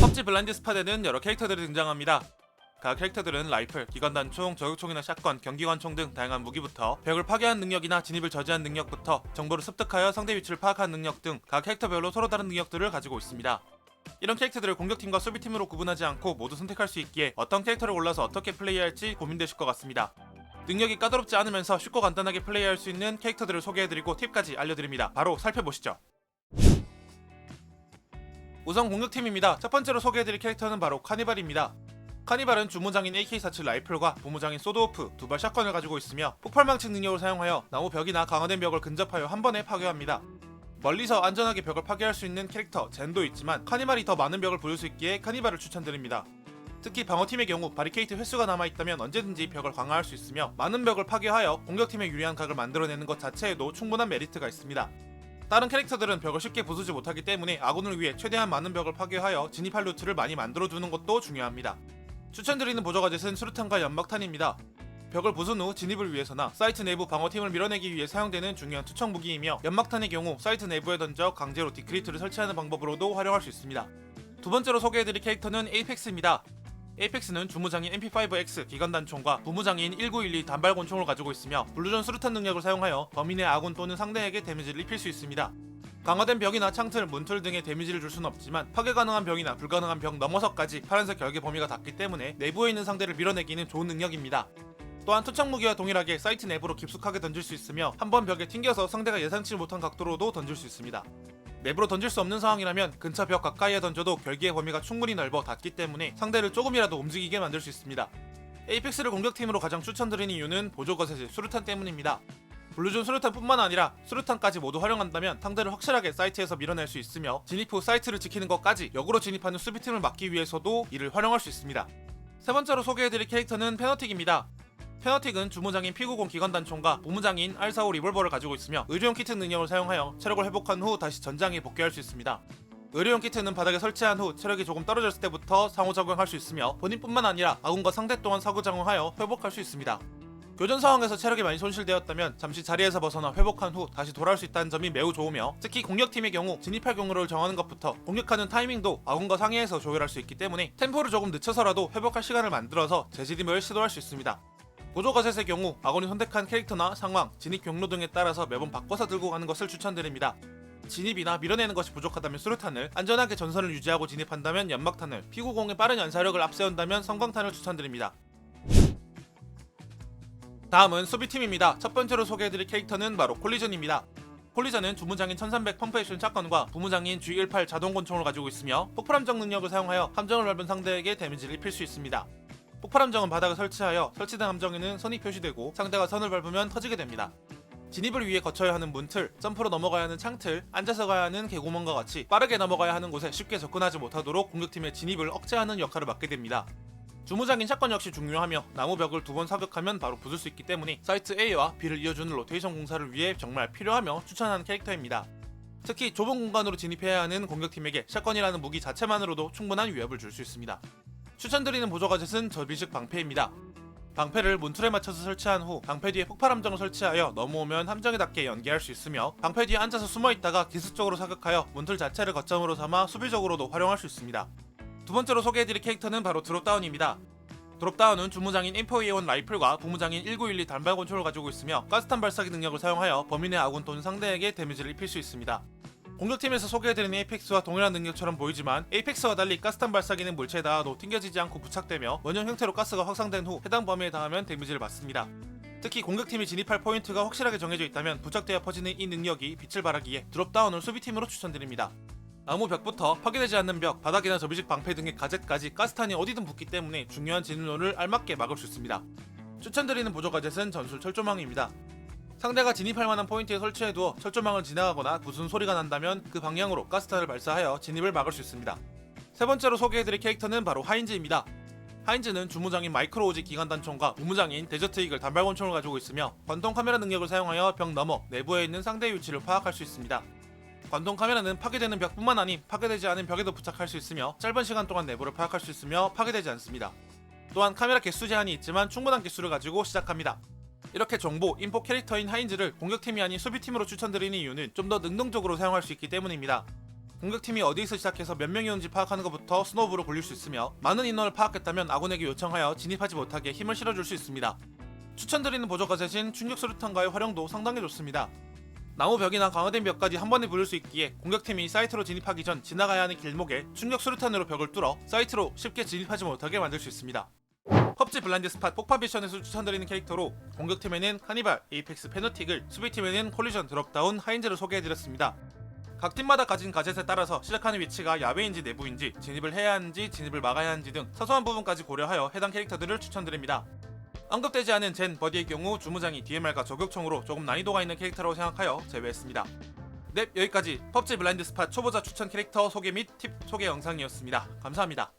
펍지 블라인드 스팟에는 여러 캐릭터들이 등장합니다. 각 캐릭터들은 라이플, 기관단총, 저격총이나 샷건, 경기관총 등 다양한 무기부터 벽을 파괴한 능력이나 진입을 저지한 능력부터 정보를 습득하여 상대 위치를 파악한 능력 등 각 캐릭터별로 서로 다른 능력들을 가지고 있습니다. 이런 캐릭터들을 공격팀과 수비팀으로 구분하지 않고 모두 선택할 수 있기에 어떤 캐릭터를 골라서 어떻게 플레이할지 고민되실 것 같습니다. 능력이 까다롭지 않으면서 쉽고 간단하게 플레이할 수 있는 캐릭터들을 소개해드리고 팁까지 알려드립니다. 바로 살펴보시죠. 우선 공격팀입니다. 첫 번째로 소개해드릴 캐릭터는 바로 카니발입니다. 카니발은 주무장인 AK-47 라이플과 부무장인 소드오프, 두발 샷건을 가지고 있으며 폭발망치 능력을 사용하여 나무 벽이나 강화된 벽을 근접하여 한 번에 파괴합니다. 멀리서 안전하게 벽을 파괴할 수 있는 캐릭터 젠도 있지만 카니발이 더 많은 벽을 부술 수 있기에 카니발을 추천드립니다. 특히 방어팀의 경우 바리케이트 횟수가 남아있다면 언제든지 벽을 강화할 수 있으며 많은 벽을 파괴하여 공격팀에 유리한 각을 만들어내는 것 자체에도 충분한 메리트가 있습니다. 다른 캐릭터들은 벽을 쉽게 부수지 못하기 때문에 아군을 위해 최대한 많은 벽을 파괴하여 진입할 루트를 많이 만들어두는 것도 중요합니다. 추천드리는 보조가젯은 수류탄과 연막탄입니다. 벽을 부순 후 진입을 위해서나 사이트 내부 방어팀을 밀어내기 위해 사용되는 중요한 투척 무기이며 연막탄의 경우 사이트 내부에 던져 강제로 디크리트를 설치하는 방법으로도 활용할 수 있습니다. 두 번째로 소개해드릴 캐릭터는 에이펙스입니다. 에이펙스는 주무장인 MP5X 기관단총과 부무장인 1912 단발권총을 가지고 있으며 블루전 수류탄 능력을 사용하여 범인의 아군 또는 상대에게 데미지를 입힐 수 있습니다. 강화된 벽이나 창틀, 문틀 등의 데미지를 줄 수는 없지만 파괴 가능한 벽이나 불가능한 벽 넘어서까지 파란색 결계 범위가 닿기 때문에 내부에 있는 상대를 밀어내기는 좋은 능력입니다. 또한 투척 무기와 동일하게 사이트 내부로 깊숙하게 던질 수 있으며 한 번 벽에 튕겨서 상대가 예상치 못한 각도로도 던질 수 있습니다. 내부로 던질 수 없는 상황이라면 근처 벽 가까이에 던져도 결계의 범위가 충분히 넓어 닿기 때문에 상대를 조금이라도 움직이게 만들 수 있습니다. 에이펙스를 공격팀으로 가장 추천드리는 이유는 보조 거세질 수류탄 때문입니다. 블루존 수류탄뿐만 아니라 수류탄까지 모두 활용한다면 상대를 확실하게 사이트에서 밀어낼 수 있으며 진입 후 사이트를 지키는 것까지 역으로 진입하는 수비팀을 막기 위해서도 이를 활용할 수 있습니다. 세 번째로 소개해드릴 캐릭터는 페너틱입니다. 페너틱은 주무장인 피구공 기관단총과 부무장인 R45 리볼버를 가지고 있으며 의료용 키트 능력을 사용하여 체력을 회복한 후 다시 전장에 복귀할 수 있습니다. 의료용 키트는 바닥에 설치한 후 체력이 조금 떨어졌을 때부터 상호 작용할 수 있으며 본인뿐만 아니라 아군과 상대 또한 상호작용하여 회복할 수 있습니다. 교전 상황에서 체력이 많이 손실되었다면 잠시 자리에서 벗어나 회복한 후 다시 돌아올 수 있다는 점이 매우 좋으며 특히 공격팀의 경우 진입할 경로를 정하는 것부터 공격하는 타이밍도 아군과 상의해서 조율할 수 있기 때문에 템포를 조금 늦춰서라도 회복할 시간을 만들어서 재진입을 시도할 수 있습니다. 보조 가셋의 경우 아군이 선택한 캐릭터나 상황, 진입 경로 등에 따라서 매번 바꿔서 들고 가는 것을 추천드립니다. 진입이나 밀어내는 것이 부족하다면 수류탄을, 안전하게 전선을 유지하고 진입한다면 연막탄을, 피구공의 빠른 연사력을 앞세운다면 성광탄을 추천드립니다. 다음은 수비팀입니다. 첫 번째로 소개해드릴 캐릭터는 바로 콜리전입니다. 콜리전은 주무장인 1300 펌프 액션 샷건과 부무장인 G18 자동 권총을 가지고 있으며 폭발함정 능력을 사용하여 함정을 밟은 상대에게 데미지를 입힐 수 있습니다. 폭발함정은 바닥에 설치하여 설치된 함정에는 선이 표시되고 상대가 선을 밟으면 터지게 됩니다. 진입을 위해 거쳐야 하는 문틀, 점프로 넘어가야 하는 창틀, 앉아서 가야 하는 개구멍과 같이 빠르게 넘어가야 하는 곳에 쉽게 접근하지 못하도록 공격팀의 진입을 억제하는 역할을 맡게 됩니다. 주무장인 샷건 역시 중요하며 나무 벽을 두 번 사격하면 바로 부술 수 있기 때문에 사이트 A와 B를 이어주는 로테이션 공사를 위해 정말 필요하며 추천하는 캐릭터입니다. 특히 좁은 공간으로 진입해야 하는 공격팀에게 샷건이라는 무기 자체만으로도 충분한 위협을 줄 수 있습니다. 추천드리는 보조 가젯은 접이식 방패입니다. 방패를 문틀에 맞춰서 설치한 후 방패 뒤에 폭발 함정을 설치하여 넘어오면 함정에 닿게 연계할 수 있으며 방패 뒤에 앉아서 숨어 있다가 기습적으로 사격하여 문틀 자체를 거점으로 삼아 수비적으로도 활용할 수 있습니다. 두 번째로 소개해드릴 캐릭터는 바로 드롭다운입니다. 드롭다운은 주무장인 M4A1 라이플과 부무장인 1912 단발 권총을 가지고 있으며 가스탄 발사기 능력을 사용하여 범인의 아군 또는 상대에게 데미지를 입힐 수 있습니다. 공격팀에서 소개해드린 에이펙스와 동일한 능력처럼 보이지만 에이펙스와 달리 가스탄 발사기는 물체에 닿아도 튕겨지지 않고 부착되며 원형 형태로 가스가 확산된 후 해당 범위에 닿으면 데미지를 받습니다. 특히 공격팀이 진입할 포인트가 확실하게 정해져 있다면 부착되어 퍼지는 이 능력이 빛을 발하기에 드롭다운을 수비팀으로 추천드립니다. 아무 벽부터 파괴되지 않는 벽, 바닥이나 접이식 방패 등의 가젯까지 가스탄이 어디든 붙기 때문에 중요한 진입로를 알맞게 막을 수 있습니다. 추천드리는 보조 가젯은 전술 철조망입니다. 상대가 진입할 만한 포인트에 설치해두어 철조망을 지나가거나 무슨 소리가 난다면 그 방향으로 가스탄을 발사하여 진입을 막을 수 있습니다. 세 번째로 소개해드릴 캐릭터는 바로 하인즈입니다. 하인즈는 주무장인 마이크로오지 기관단총과 부무장인 데저트 이글 단발권총을 가지고 있으며 관통 카메라 능력을 사용하여 벽 너머 내부에 있는 상대의 위치를 파악할 수 있습니다. 관통 카메라는 파괴되는 벽뿐만 아닌 파괴되지 않은 벽에도 부착할 수 있으며 짧은 시간 동안 내부를 파악할 수 있으며 파괴되지 않습니다. 또한 카메라 개수 제한이 있지만 충분한 개수를 가지고 시작합니다. 이렇게 정보, 인포 캐릭터인 하인즈를 공격팀이 아닌 수비팀으로 추천드리는 이유는 좀 더 능동적으로 사용할 수 있기 때문입니다. 공격팀이 어디에서 시작해서 몇 명이 오는지 파악하는 것부터 스노우볼로 굴릴 수 있으며 많은 인원을 파악했다면 아군에게 요청하여 진입하지 못하게 힘을 실어줄 수 있습니다. 추천드리는 보조가 대신 충격 수류탄과의 활용도 상당히 좋습니다. 나무 벽이나 강화된 벽까지 한 번에 부를 수 있기에 공격팀이 사이트로 진입하기 전 지나가야 하는 길목에 충격 수류탄으로 벽을 뚫어 사이트로 쉽게 진입하지 못하게 만들 수 있습니다. 펍지 블라인드 스팟 폭파 미션에서 추천드리는 캐릭터로 공격팀에는 카니발, 에이펙스 페노틱을, 수비팀에는 콜리전 드롭다운 하인즈를 소개해드렸습니다. 각 팀마다 가진 가젯에 따라서 시작하는 위치가 야외인지 내부인지 진입을 해야 하는지 진입을 막아야 하는지 등 사소한 부분까지 고려하여 해당 캐릭터들을 추천드립니다. 언급되지 않은 젠 버디의 경우 주무장이 DMR과 저격총으로 조금 난이도가 있는 캐릭터라고 생각하여 제외했습니다. 네 여기까지 펍지 블라인드 스팟 초보자 추천 캐릭터 소개 및 팁 소개 영상이었습니다. 감사합니다.